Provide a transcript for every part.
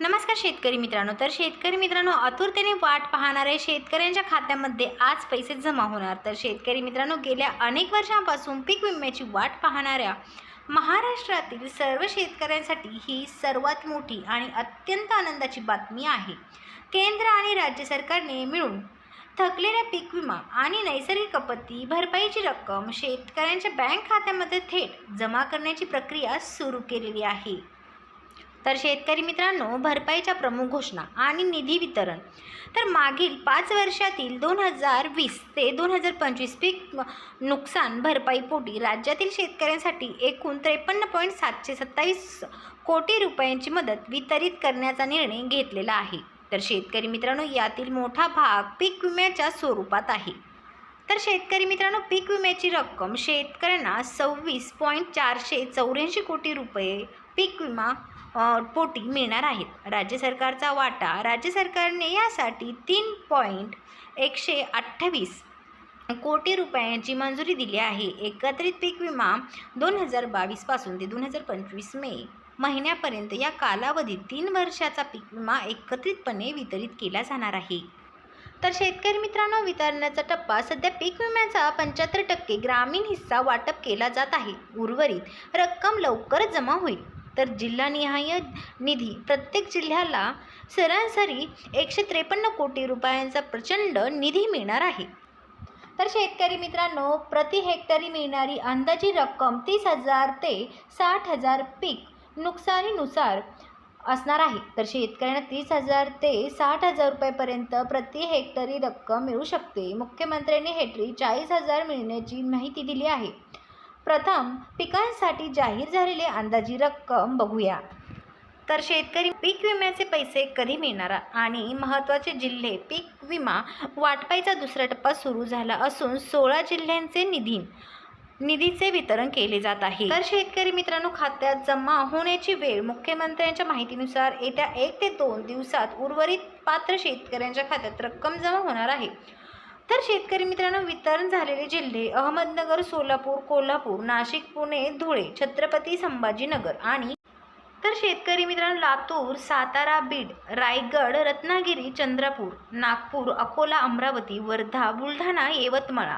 नमस्कार शेतकरी मित्रांनो. तर शेतकरी मित्रांनो आतुरतेने वाट पाहणाऱ्या शेतकऱ्यांच्या खात्यामध्ये आज पैसे जमा होणार. तर शेतकरी मित्रांनो गेल्या अनेक वर्षांपासून पीक विम्याची वाट पाहणाऱ्या महाराष्ट्रातील सर्व शेतकऱ्यांसाठी ही सर्वात मोठी आणि अत्यंत आनंदाची बातमी आहे. केंद्र आणि राज्य सरकारने मिळून थकलेल्या पीक विमा आणि नैसर्गिक आपत्ती भरपाईची रक्कम शेतकऱ्यांच्या बँक खात्यामध्ये थेट जमा करण्याची प्रक्रिया सुरू केलेली आहे. तर शेतकरी मित्रांनो भरपाईच्या प्रमुख घोषणा आणि निधी वितरण. तर मागील पाच वर्षातील दोन हजार वीस ते दोन हजार पंचवीस पीक नुकसान भरपाईपोटी राज्यातील शेतकऱ्यांसाठी एकूण त्रेपन्न पॉईंट सातशे सत्तावीस कोटी रुपयांची मदत वितरित करण्याचा निर्णय घेतलेला आहे. तर शेतकरी मित्रांनो यातील मोठा भाग पीक विम्याच्या स्वरूपात आहे. तर शेतकरी मित्रांनो पीक विम्याची रक्कम शेतकऱ्यांना सव्वीस पॉईंट चारशे चौऱ्याऐंशी कोटी रुपये पीक विमा पोटी मिळणार आहेत. राज्य सरकारचा वाटा राज्य सरकारने यासाठी तीन पॉईंट एकशे अठ्ठावीस कोटी रुपयांची मंजुरी दिली आहे. एकत्रित पीक विमा दोन हजार बावीसपासून ते दोन हजार पंचवीस मे महिन्यापर्यंत या कालावधीत तीन वर्षाचा पीक विमा एकत्रितपणे वितरित केला जाणार आहे. तर शेतकरी मित्रांनो वितरणाचा टप्पा सध्या पीक विम्याचा पंच्याहत्तर टक्के ग्रामीण हिस्सा वाटप केला जात आहे. उर्वरित रक्कम लवकरच जमा होईल. तर जिल्हानिहाय निधी प्रत्येक जिल्ह्याला सरासरी एकशे त्रेपन्न कोटी रुपयांचा प्रचंड निधी मिळणार आहे. तर शेतकरी मित्रांनो प्रति हेक्टरी मिळणारी अंदाजी रक्कम तीस हजार ते साठ हजार पीक नुकसानीनुसार असणार आहे. तर शेतकऱ्यांना तीस हजार ते साठ हजार रुपयापर्यंत प्रति हेक्टरी रक्कम मिळू शकते. मुख्यमंत्र्यांनी हेक्टरी चाळीस हजार मिळण्याची माहिती दिली आहे. प्रथम पिकांसाठी जाहीर झालेली अंदाजी रक्कम बघूया. तर शेतकरी पीक विम्याचे पैसे कधी मिळणार आणि महत्त्वाचे जिल्हे पीक विमा वाटपाईचा दुसरा टप्पा सुरू झाला असून सोळा जिल्ह्यांचे निधी निधीचे वितरण केले जात आहे. तर शेतकरी मित्रांनो खात्यात जमा होण्याची वेळ मुख्यमंत्र्यांच्या माहितीनुसार येत्या एक ते दोन दिवसात उर्वरित पात्र शेतकऱ्यांच्या खात्यात रक्कम जमा होणार आहे. तर शेतकरी मित्रांनो वितरण झालेले जिल्हे अहमदनगर सोलापूर कोल्हापूर नाशिक पुणे धुळे छत्रपती संभाजीनगर आणि तर शेतकरी मित्रांनो लातूर सातारा बीड रायगड रत्नागिरी चंद्रपूर नागपूर अकोला अमरावती वर्धा बुलढाणा यवतमाळ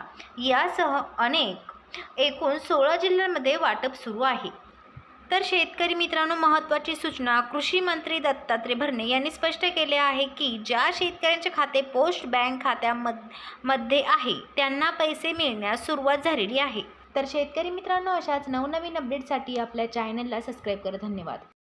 यासह अनेक एकूण सोळा जिल्ह्यांमध्ये वाटप सुरू आहे. तर शेतकरी मित्रांनो महत्त्वाची सूचना कृषी मंत्री दत्तात्रय भरणे यांनी स्पष्ट केले आहे की ज्या शेतकऱ्यांचे खाते पोस्ट बँक खात्यामध्ये आहे त्यांना पैसे मिळण्यास सुरुवात झालेली आहे. तर शेतकरी मित्रांनो अशाच नवनवीन अपडेटसाठी आपल्या चॅनलला सबस्क्राईब करा. धन्यवाद.